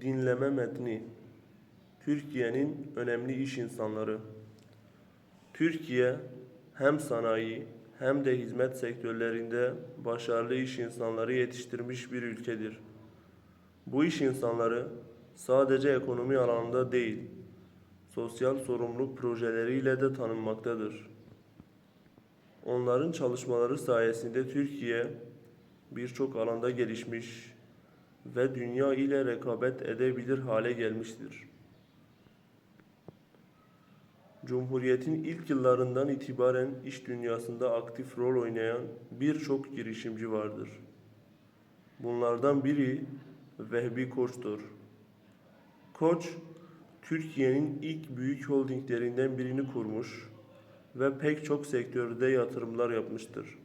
Dinleme metni Türkiye'nin önemli iş insanları Türkiye hem sanayi hem de hizmet sektörlerinde başarılı iş insanları yetiştirmiş bir ülkedir. Bu iş insanları sadece ekonomi alanında değil, sosyal sorumluluk projeleriyle de tanınmaktadır. Onların çalışmaları sayesinde Türkiye birçok alanda gelişmiş ve dünya ile rekabet edebilir hale gelmiştir. Cumhuriyetin ilk yıllarından itibaren iş dünyasında aktif rol oynayan birçok girişimci vardır. Bunlardan biri Vehbi Koç'tur. Koç, Türkiye'nin ilk büyük holdinglerinden birini kurmuş ve pek çok sektörde yatırımlar yapmıştır.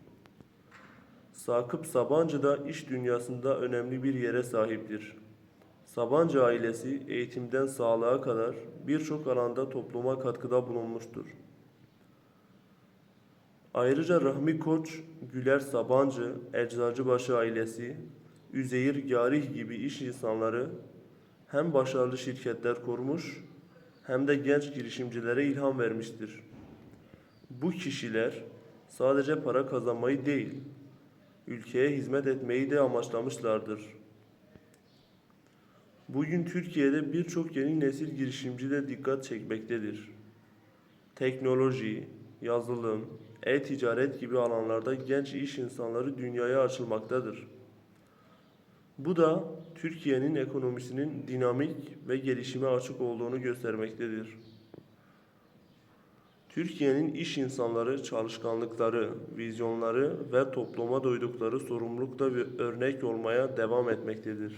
Sakıp Sabancı da iş dünyasında önemli bir yere sahiptir. Sabancı ailesi eğitimden sağlığa kadar birçok alanda topluma katkıda bulunmuştur. Ayrıca Rahmi Koç, Güler Sabancı, Eczacıbaşı ailesi, Üzeyir Garih gibi iş insanları hem başarılı şirketler kurmuş hem de genç girişimcilere ilham vermiştir. Bu kişiler sadece para kazanmayı değil, ülkeye hizmet etmeyi de amaçlamışlardır. Bugün Türkiye'de birçok yeni nesil girişimci de dikkat çekmektedir. Teknoloji, yazılım, e-ticaret gibi alanlarda genç iş insanları dünyaya açılmaktadır. Bu da Türkiye'nin ekonomisinin dinamik ve gelişime açık olduğunu göstermektedir. Türkiye'nin iş insanları çalışkanlıkları, vizyonları ve topluma duydukları sorumlulukla bir örnek olmaya devam etmektedir.